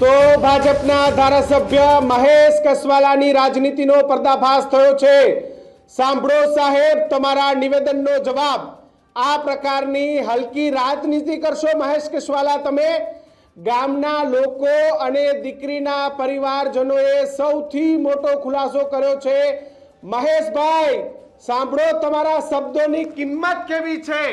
તો ભાજપના ધારાસભ્ય મહેશ કસવાલાની રાજનીતિનો પર્દાફાશ થયો છે. સાંભળો સાહેબ તમારા નિવેદનનો જવાબ. આ પ્રકારની હલકી રાજનીતિ કરશો મહેશ કસવાલા તમે? ગામના લોકો અને દીકરીના પરિવારજનોએ સૌથી મોટો ખુલાસો કર્યો છે. મહેશભાઈ, સાંભળો તમારા શબ્દોની કિંમત કેવી છે?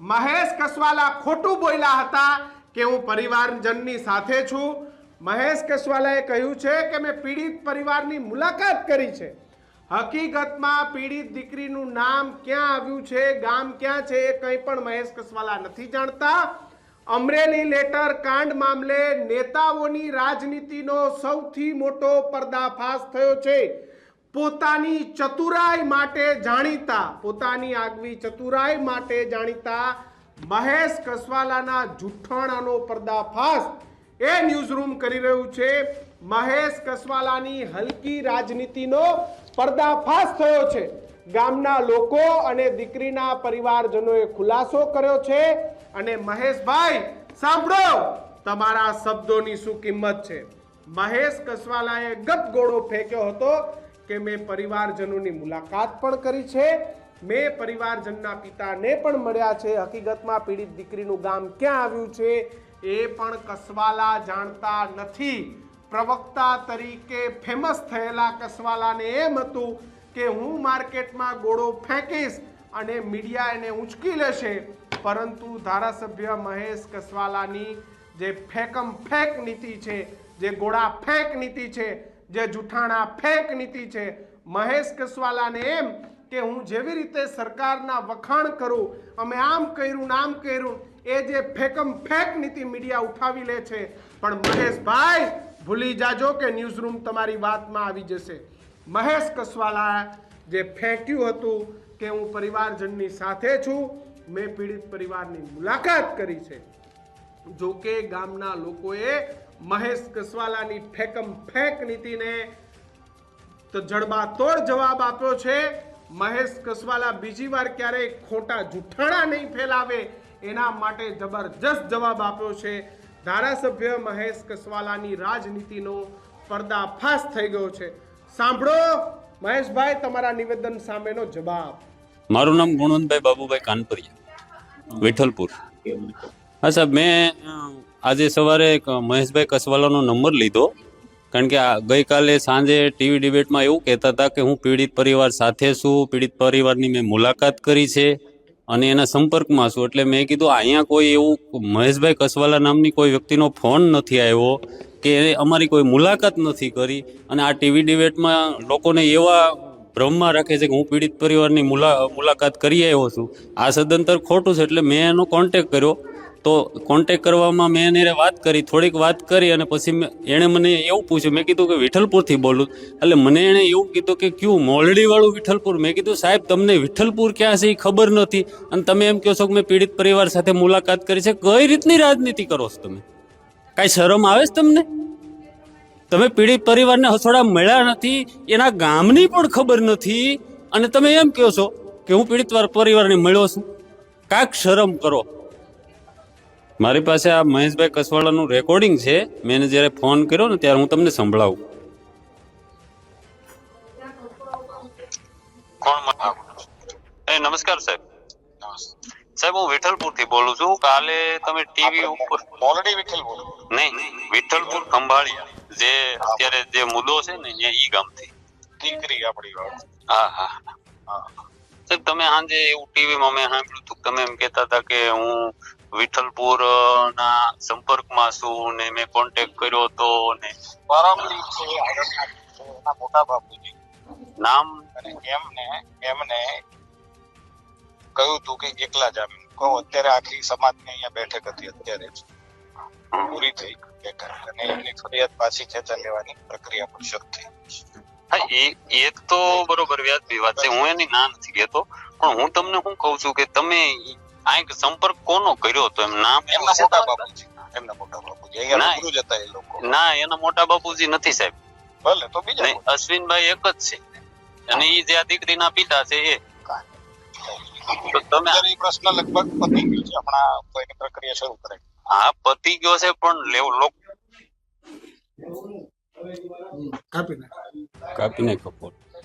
મહેશ કસવાલા ખોટું બોલ્યા હતા કે હું પરિવારજનની સાથે છું? મહેશ કસવાલાએ કહ્યું છે કે મેં પીડિત પરિવારની મુલાકાત કરી છે. હકીકતમાં પીડિત દીકરીનું નામ ક્યાં આવ્યું છે, ગામ ક્યાં છે એ કંઈ પણ મહેશ કસવાલા નથી જાણતા. અમરેલી લેટર કાંડ મામલે નેતાઓની રાજનીતિનો સૌથી મોટો પર્દાફાશ થયો છે. પોતાની ચતુરાઈ માટે જાણીતા, પોતાની આગવી ચતુરાઈ માટે જાણીતા મહેશ કસવાલાના જુઠ્ઠાણાનો પર્દાફાશ એ ન્યૂઝરૂમ કરી રહ્યું છે. મહેશ કસવાલાની હલકી રાજનીતિનો પર્દાફાશ થયો છે. ગામના લોકો અને દીકરીના પરિવારજનોએ ખુલાસો કર્યો છે. અને મહેશભાઈ, સાંભળો, તમારા શબ્દોની શું કિંમત છે? મહેશ કસવાલાએ ગપગોળો ફેંક્યો હતો કે મેં પરિવારજનોની મુલાકાત પણ કરી છે. મેં પરિવારજનના પિતાને પણ મળ્યા છે. હકીકતમાં પીડિત દીકરીનું ગામ ક્યાં આવ્યું છે એ પણ કસવાલા જાણતા નથી. પ્રવક્તા તરીકે ફેમસ થયેલા કસવાલાને એમ હતું કે હું માર્કેટમાં ગોળો ફેંકીશ અને મીડિયા એને ઉંચકી લેશે. પરંતુ ધારાસભ્ય મહેશ કસવાલાની જે ફેંકમ ફેંક નીતિ છે, જે ગોળા ફેંક નીતિ છે, જે જૂઠાણા ફેંક નીતિ છે, મહેશ કસવાલાને એમ કે હું જેવી રીતે સરકારના વખાણ કરું, અમે આમ કર્યું આમ કર્યું, એ જે ફેકમ ફેક નીતિ મીડિયા ઉઠાવી લે છે. પણ મહેશભાઈ, ભૂલી જાજો કે ન્યૂઝ રૂમ તમારી વાતમાં આવી જશે. મહેશ કસવાલા જે ફેંક્યું હતું કે હું પરિવારજનની સાથે છું, મેં પીડિત પરિવારની મુલાકાત કરી છે. જો કે ગામના લોકોએ મહેશ કસવાલાની ફેકમ ફેક નીતિને તો જડબાતોડ જવાબ આપ્યો છે. મહેશ કસવાલા બીજી વાર ક્યારેય ખોટા જૂઠાણા નહીં ફેલાવે એના માટે જબરજસ્ત જવાબ આપ્યો છે. ધારાસભ્ય મહેશ કસવાલાની રાજનીતિનો પર્દાફાશ થઈ ગયો છે. સાંભળો, મહેશભાઈ, તમારા નિવેદન સામેનો જવાબ. મારું નામ ગુણવંતભાઈ બાબુભાઈ કાનપરિયા, વિઠ્ઠલપુર. હા સાહેબ, મેં આજે સવારે મહેશભાઈ કસવાલાનો નંબર લીધો. કારણ કે આ ગઈકાલે સાંજે ટીવી ડિબેટમાં એવું કહેતા હતા કે હું પીડિત પરિવાર સાથે છું, પીડિત પરિવારની મેં મુલાકાત કરી છે અને એના સંપર્કમાં છું. એટલે મેં કીધું, અહીંયા કોઈ એવું મહેશભાઈ કસવાલા નામની કોઈ વ્યક્તિનો ફોન નથી આવ્યો કે અમારી કોઈ મુલાકાત નથી કરી. અને આ ટીવી ડિબેટમાં લોકોને એવા ભ્રમમાં રાખે છે કે હું પીડિત પરિવારની મુલા, મુલાકાત કરી આવ્યો છું. આ સદંતર ખોટું છે. એટલે મેં એનો કોન્ટેક કર્યો. તો કોન્ટેક કરવામાં મેં એને વાત કરી, થોડીક વાત કરી અને પછી એણે મને એવું પૂછ્યું, મેં કીધું કે વિઠ્ઠલપુરથી બોલું. એટલે મને એણે એવું કીધું કે ક્યું, મોલડીવાળું વિઠ્ઠલપુર? મેં કીધું, સાહેબ, તમને વિઠ્ઠલપુર ક્યાં છે એ ખબર નથી. અને તમે એમ કહો છો કે મેં પીડિત પરિવાર સાથે મુલાકાત કરી છે. કઈ રીતની રાજનીતિ કરો છો તમે? કાંઈ શરમ આવે છે તમને? તમે પીડિત પરિવારને હસોડા મળ્યા નથી, એના ગામની પણ ખબર નથી. અને તમે એમ કહો છો કે હું પીડિત પરિવારને મળ્યો છું. કાંઈક શરમ કરો. મારી પાસે આ મહેશભાઈ કસવાળાનું રેકોર્ડિંગ છે. મેં એને જ્યારે ફોન કર્યો ને ત્યારે હું તમને સંભળાવું. એ નમસ્કાર સાહેબ. સાહેબ હું વિઠ્ઠલપુરથી બોલું છું. કાલે તમે ટીવી ઉપર ઓલરેડી વિઠ્ઠલપુર. નહીં વિઠ્ઠલપુર ખંભાળિયા. જે અત્યારે જે મુદ્દો છે ને એ ઈ ગામથી. દીકરી આપણી વાત. હા. હા. તમે સાંજે એવું ટીવીમાં મેં સાંભળ્યું હતું તમે એમ કહેતા હતા કે હું વિઠ્ઠલપુર ના સંપર્કમાં છું ને મેં કોન્ટેક કર્યો હતો ને પરમદીપ છે એના મોટા બાપુજી નામ? અને એમને એમને કહ્યું હતું કે એકલા જ આમ. કહું અત્યારે આખી સમાજની અહીંયા બેઠક હતી અત્યારે પૂરી થઈ બેઠક. અને એમની ફરિયાદ પાછી ખેંચા લેવાની પ્રક્રિયા પણ શરૂ થઈ એ એ તો બરોબર વ્યાજબી વાત છે. હું એની ના નથી કહેતો. પણ હું તમને શું કહું છું કે તમે આ સંપર્ક કોનો કર્યો હતો? એમ નામ એમના મોટા બાપુજી. એમના મોટા બાપુજી. જતા એ લોકો. ના એના મોટા બાપુજી નથી સાહેબ. ભલે તો બીજા અશ્વિનભાઈ એક જ છે. અને એ જે આ દીકરીના પિતા છે એ. તો તમે એ પ્રશ્ન લગભગ પતી ગયો છે. હમણાં કોઈની પ્રક્રિયા શરૂ કરે હા પતી ગયો છે પણ લેવ- લોક કાપી નાખ. કાપી નાખ કપોટ